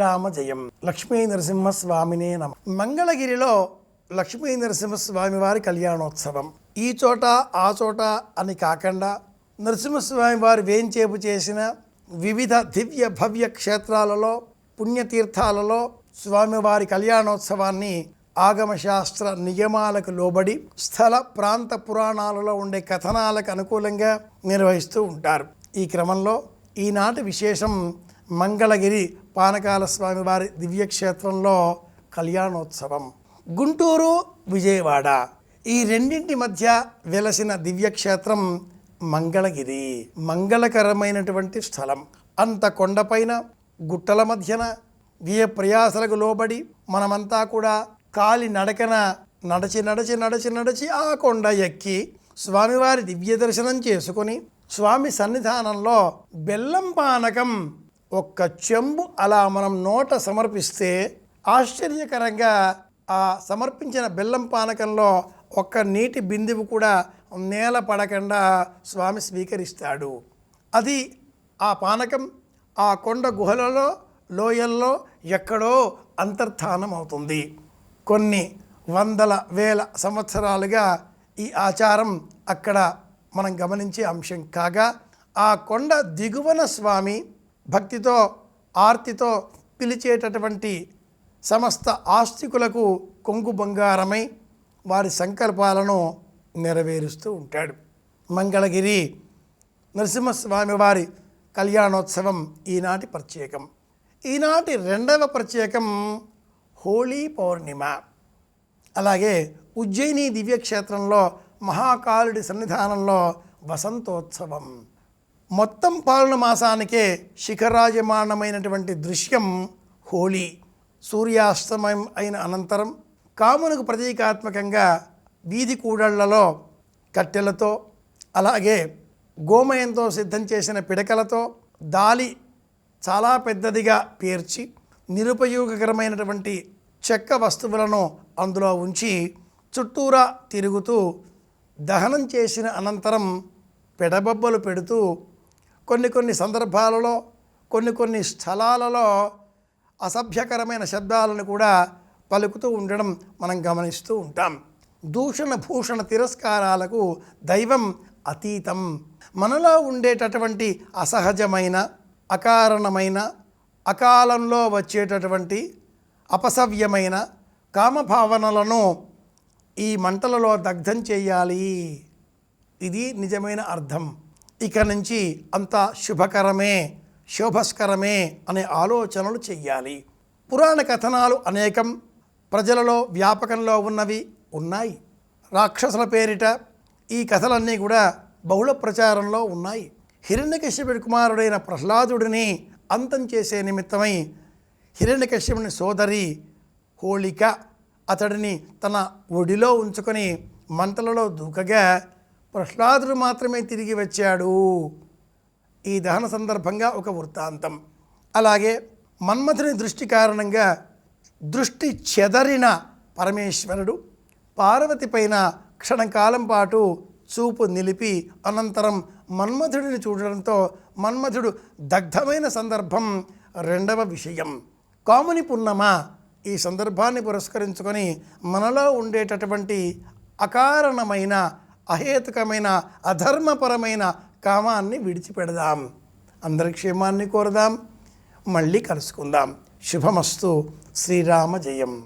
శ్రీరామ జయం లక్ష్మీ నరసింహస్వామినే నమ. మంగళగిరిలో లక్ష్మీ నరసింహస్వామి వారి కళ్యాణోత్సవం. ఈ చోట ఆ చోట అని కాకుండా నరసింహస్వామి వారు వేంచేపు చేసిన వివిధ దివ్య భవ్య క్షేత్రాలలో పుణ్యతీర్థాలలో స్వామివారి కళ్యాణోత్సవాన్ని ఆగమశాస్త్ర నియమాలకు లోబడి స్థల ప్రాంత పురాణాలలో ఉండే కథనాలకు అనుకూలంగా నిర్వహిస్తూ ఉంటారు. ఈ క్రమంలో ఈనాటి విశేషం మంగళగిరి పానకాల స్వామివారి దివ్యక్షేత్రంలో కళ్యాణోత్సవం. గుంటూరు విజయవాడ. ఈ రెండింటి మధ్య వెలసిన దివ్యక్షేత్రం మంగళగిరి. మంగళకరమైనటువంటి స్థలం. అంత కొండపైన గుట్టల మధ్యన వ్యయ ప్రయాసలకు లోబడి మనమంతా కూడా కాలి నడకన నడచి నడచి నడచి నడచి ఆ కొండ ఎక్కి స్వామివారి దివ్య దర్శనం చేసుకొని స్వామి సన్నిధానంలో బెల్లం పానకం ఒక్క చెంబు అలా మనం నోట సమర్పిస్తే ఆశ్చర్యకరంగా ఆ సమర్పించిన బెల్లం పానకంలో ఒక్క నీటి బిందువు కూడా నేల పడకుండా స్వామి స్వీకరిస్తాడు. అది ఆ పానకం ఆ కొండ గుహలలో లోయల్లో ఎక్కడో అంతర్ధానం అవుతుంది. కొన్ని వందల వేల సంవత్సరాలుగా ఈ ఆచారం అక్కడ మనం గమనించే అంశం కాగా ఆ కొండ దిగువన స్వామి భక్తితో ఆర్తితో పిలిచేటటువంటి సమస్త ఆస్తికులకు కొంగు బంగారమై వారి సంకల్పాలను నెరవేరుస్తూ ఉంటాడు. మంగళగిరి నరసింహస్వామి వారి కళ్యాణోత్సవం ఈనాటి ప్రత్యేకం. ఈనాటి రెండవ ప్రత్యేకం హోళీ పౌర్ణిమ. అలాగే ఉజ్జయిని దివ్యక్షేత్రంలో మహాకాలుడి సన్నిధానంలో వసంతోత్సవం. మొత్తం పాలన మాసానికే శిఖరాజమానమైనటువంటి దృశ్యం హోళీ. సూర్యాస్తమయం అయిన అనంతరం కామునకు ప్రతీకాత్మకంగా వీధి కూడళ్ళలో కట్టెలతో అలాగే గోమయంతో సిద్ధం చేసిన పిడకలతో దాలి చాలా పెద్దదిగా పేర్చి నిరుపయోగకరమైనటువంటి చెక్క వస్తువులను అందులో ఉంచి చుట్టూరా తిరుగుతూ దహనం చేసిన అనంతరం పెడబొబ్బలు పెడుతూ కొన్ని కొన్ని సందర్భాలలో కొన్ని కొన్ని స్థలాలలో అసభ్యకరమైన శబ్దాలను కూడా పలుకుతూ ఉండడం మనం గమనిస్తూ ఉంటాం. దూషణ భూషణ తిరస్కారాలకు దైవం అతీతం. మనలో ఉండేటటువంటి అసహజమైన అకారణమైన అకాలంలో వచ్చేటటువంటి అపసవ్యమైన కామభావనలను ఈ మంటలలో దగ్ధం చేయాలి. ఇది నిజమైన అర్థం. ఇక నుంచి అంతా శుభకరమే శోభస్కరమే అనే ఆలోచనలు చెయ్యాలి. పురాణ కథనాలు అనేకం ప్రజలలో వ్యాపకంలో ఉన్నవి ఉన్నాయి. రాక్షసుల పేరిట ఈ కథలన్నీ కూడా బహుళ ప్రచారంలో ఉన్నాయి. హిరణ్యకశ్యపుడి కుమారుడైన ప్రహ్లాదుడిని అంతం చేసే నిమిత్తమై హిరణ్యకశ్యపుని సోదరి హోళిక అతడిని తన ఒడిలో ఉంచుకొని మంటలలో దూకగా ప్రహ్లాదుడు మాత్రమే తిరిగి వచ్చాడు. ఈ దహన సందర్భంగా ఒక వృత్తాంతం. అలాగే మన్మథుని దృష్టి కారణంగా దృష్టి చెదరిన పరమేశ్వరుడు పార్వతి పైన క్షణకాలం పాటు చూపు నిలిపి అనంతరం మన్మథుడిని చూడడంతో మన్మథుడు దగ్ధమైన సందర్భం రెండవ విషయం. కాముని పున్నమ ఈ సందర్భాన్ని పురస్కరించుకొని మనలో ఉండేటటువంటి అకారణమైన అహేతుకమైన అధర్మపరమైన కామాన్ని విడిచిపెడదాం. అందరి క్షేమాన్ని కోరదాం. మళ్ళీ కలుసుకుందాం. శుభమస్తు. శ్రీరామ జయం.